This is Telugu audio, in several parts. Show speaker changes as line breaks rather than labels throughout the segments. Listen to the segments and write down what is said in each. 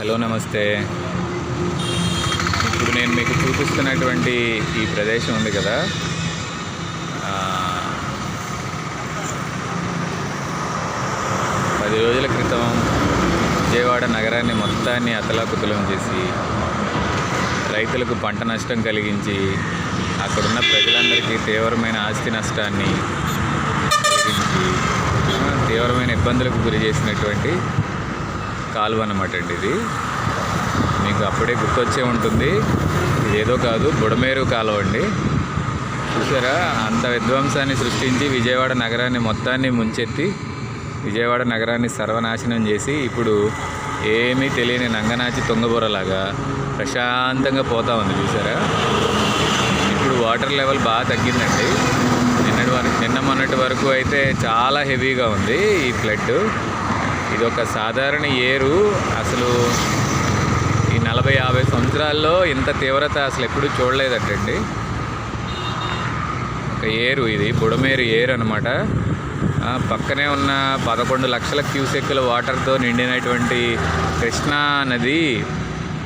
హలో నమస్తే. ఇప్పుడు నేను మీకు చూపిస్తున్నటువంటి ఈ ప్రదేశం ఉంది కదా. పది రోజుల క్రితం విజయవాడ నగరాన్ని మొత్తాన్ని అతలాకుతలం చేసి రైతులకు పంట నష్టం కలిగించి అక్కడున్న ప్రజలందరికీ తీవ్రమైన ఆస్తి నష్టాన్ని కలిగించి తీవ్రమైన ఇబ్బందులకు గురి చేసినటువంటి కాలువ అన్నమాట అండి ఇది. మీకు అప్పుడే గుర్తొచ్చే ఉంటుంది. ఇది ఏదో కాదు బుడమేరు కాలువ అండి. చూసారా? అంత విధ్వంసాన్ని సృష్టించి విజయవాడ నగరాన్ని మొత్తాన్ని ముంచెత్తి విజయవాడ నగరాన్ని సర్వనాశనం చేసి ఇప్పుడు ఏమీ తెలియని నంగనాచి తొంగబూరలాగా ప్రశాంతంగా పోతా ఉంది చూసారా? ఇప్పుడు వాటర్ లెవెల్ బాగా తగ్గిందండి. నిన్నటి వరకు నిన్న మొన్నటి వరకు అయితే చాలా హెవీగా ఉంది ఈ ఫ్లడ్ ఇది ఒక సాధారణ ఏరు. అసలు ఈ నలభై యాభై సంవత్సరాల్లో ఇంత తీవ్రత అసలు ఎప్పుడూ చూడలేదటండి. ఒక ఏరు ఇది బుడమేరు ఏరు అనమాట పక్కనే ఉన్న పదకొండు లక్షల క్యూసెక్కుల వాటర్తో నిండినటువంటి కృష్ణా నది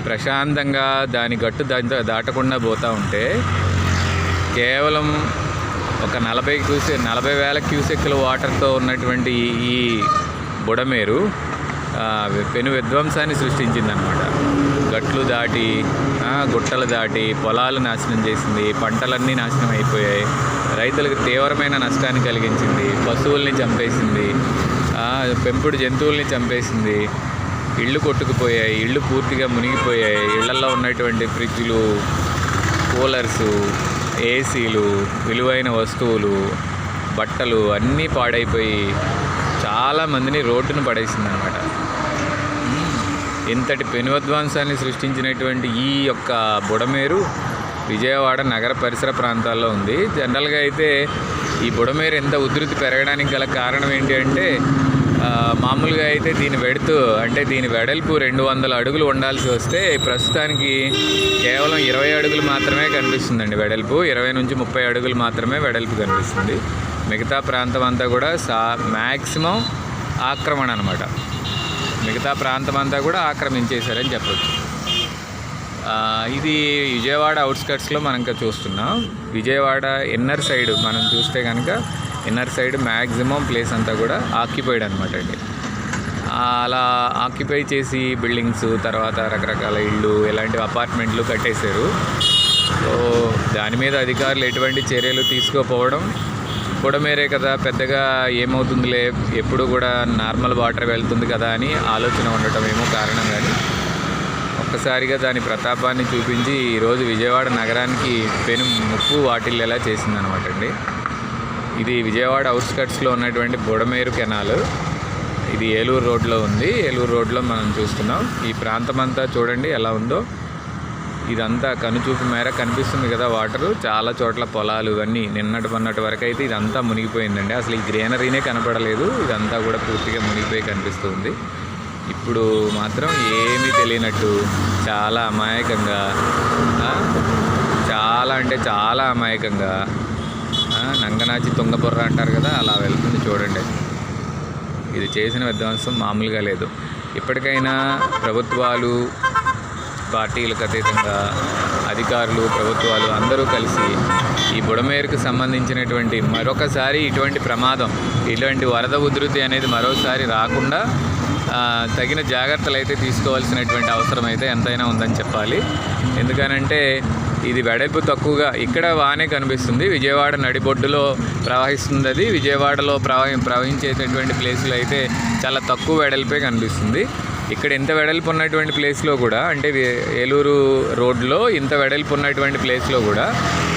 ప్రశాంతంగా దాని గట్టు దాంతో దాటకుండా పోతూ ఉంటే కేవలం ఒక నలభై క్యూసె నలభై వేల క్యూసెక్కుల వాటర్తో ఉన్నటువంటి ఈ బుడమేరు పెను విధ్వంసాన్ని సృష్టించిందనమాట గట్లు దాటి గుట్టలు దాటి పొలాలు నాశనం చేసింది పంటలన్నీ నాశనం అయిపోయాయి. రైతులకు తీవ్రమైన నష్టాన్ని కలిగించింది పశువుల్ని చంపేసింది పెంపుడు జంతువుల్ని చంపేసింది. ఇళ్ళు కొట్టుకుపోయాయి ఇళ్ళు పూర్తిగా మునిగిపోయాయి. ఇళ్ళలో ఉన్నటువంటి ఫ్రిడ్జ్లు కూలర్సు ఏసీలు విలువైన వస్తువులు బట్టలు అన్నీ పాడైపోయి చాలా మందిని రోడ్డును పడేసింది అనమాట ఇంతటి పెనుధ్వంసాన్ని సృష్టించినటువంటి ఈ యొక్క బుడమేరు విజయవాడ నగర పరిసర ప్రాంతాల్లో ఉంది. జనరల్గా అయితే ఈ బుడమేరు ఎంత ఉధృతి పెరగడానికి గల కారణం ఏంటి అంటే మామూలుగా అయితే దీని వెడుతు అంటే దీని వెడల్పు రెండు వందల అడుగులు ఉండాల్సి వస్తే ప్రస్తుతానికి కేవలం ఇరవై అడుగులు మాత్రమే కనిపిస్తుందండి వెడల్పు. ఇరవై నుంచి ముప్పై అడుగులు మాత్రమే వెడల్పు కనిపిస్తుంది. మిగతా ప్రాంతం అంతా కూడా సా మ్యాక్సిమం ఆక్రమణ అనమాట మిగతా ప్రాంతం అంతా కూడా ఆక్రమించేశారని చెప్పచ్చు. ఇది విజయవాడ అవుట్స్కట్స్లో మనం ఇంకా చూస్తున్నాం. విజయవాడ ఇన్నర్ సైడ్ మనం చూస్తే కనుక ఇన్నర్ సైడ్ మ్యాక్సిమం ప్లేస్ అంతా కూడా ఆక్యుపైడ్ అనమాట అండి అలా ఆక్యుపై చేసి బిల్డింగ్స్ తర్వాత రకరకాల ఇళ్ళు ఇలాంటి అపార్ట్మెంట్లు కట్టేశారు. సో దాని మీద అధికారులు ఎటువంటి చర్యలు తీసుకోకపోవడం బుడమేరే కదా పెద్దగా ఏమవుతుందిలే ఎప్పుడు కూడా నార్మల్ వాటర్ వెళ్తుంది కదా అని ఆలోచన ఉండటం ఏమో కారణం కానీ ఒక్కసారిగా దాని ప్రతాపాన్ని చూపించి ఈరోజు విజయవాడ నగరానికి పెను ముప్పు వాటిల్లేలా చేసిందనమాట అండి. ఇది విజయవాడ అవుట్స్కట్స్లో ఉన్నటువంటి బుడమేరు కెనాల్. ఇది ఏలూరు రోడ్లో ఉంది. ఏలూరు రోడ్లో మనం చూస్తున్నాం. ఈ ప్రాంతం అంతా చూడండి ఎలా ఉందో. ఇదంతా కనుచూపు మేర కనిపిస్తుంది కదా వాటరు. చాలా చోట్ల పొలాలు ఇవన్నీ నిన్నటి మొన్నటి వరకు అయితే ఇదంతా మునిగిపోయిందండి. అసలు ఈ గ్రీనరీనే కనపడలేదు. ఇదంతా కూడా పూర్తిగా మునిగిపోయి కనిపిస్తుంది. ఇప్పుడు మాత్రం ఏమీ తెలియనట్టు చాలా అమాయకంగా చాలా అంటే చాలా అమాయకంగా నంగనాచి తుంగబుర్ర అంటారు కదా అలా వెళ్తుంది చూడండి. ఇది చేసిన విధ్వంసం మామూలుగా లేదు. ఇప్పటికైనా ప్రభుత్వాలు పార్టీలకు అతీతంగా అధికారులు ప్రభుత్వాలు అందరూ కలిసి ఈ బుడమేరుకు సంబంధించినటువంటి మరొకసారి ఇటువంటి ప్రమాదం ఇటువంటి వరద ఉధృతి అనేది మరోసారి రాకుండా తగిన జాగ్రత్తలు అయితే తీసుకోవాల్సినటువంటి అవసరం అయితే ఎంతైనా ఉందని చెప్పాలి. ఎందుకనంటే ఇది వెడల్పు తక్కువగా ఇక్కడ బాగానే కనిపిస్తుంది. విజయవాడ నడిబొడ్డులో ప్రవహిస్తుంది అది. విజయవాడలో ప్రవహి ప్రవహించేటటువంటి ప్లేసులు అయితే చాలా తక్కువ వెడల్పే కనిపిస్తుంది. ఇక్కడ ఇంత వెడల్పు ఉన్నటువంటి ప్లేస్లో కూడా అంటే ఏలూరు రోడ్లో ఇంత వెడల్పు ఉన్నటువంటి ప్లేస్లో కూడా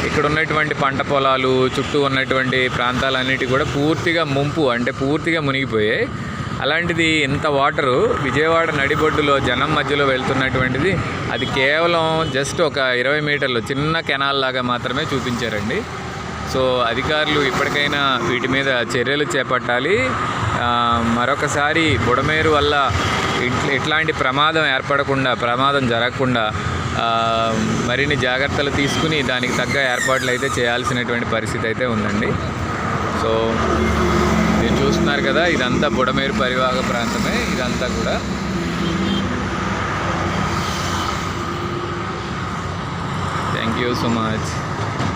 ఇక్కడ ఉన్నటువంటి పంట పొలాలు చుట్టూ ఉన్నటువంటి ప్రాంతాలన్నిటి కూడా పూర్తిగా ముంపు అంటే పూర్తిగా మునిగిపోయాయి. అలాంటిది ఇంత వాటరు విజయవాడ నడిబొడ్డులో జనం మధ్యలో వెళ్తున్నటువంటిది అది కేవలం జస్ట్ ఒక ఇరవై మీటర్లు చిన్న కెనాల్ లాగా మాత్రమే చూపించారండి. సో అధికారులు ఇప్పటికైనా వీటి మీద చర్యలు చేపట్టాలి. మరొకసారి బుడమేరు వల్ల ఇట్లాంటి ప్రమాదం ఏర్పడకుండా ప్రమాదం జరగకుండా మరిన్ని జాగ్రత్తలు తీసుకుని దానికి తగ్గ ఏర్పాట్లు అయితే చేయాల్సినటువంటి పరిస్థితి అయితే ఉందండి. సో మీరు చూస్తున్నారు కదా ఇదంతా బుడమేరు పరివాహక ప్రాంతమే ఇదంతా కూడా. Thank you so much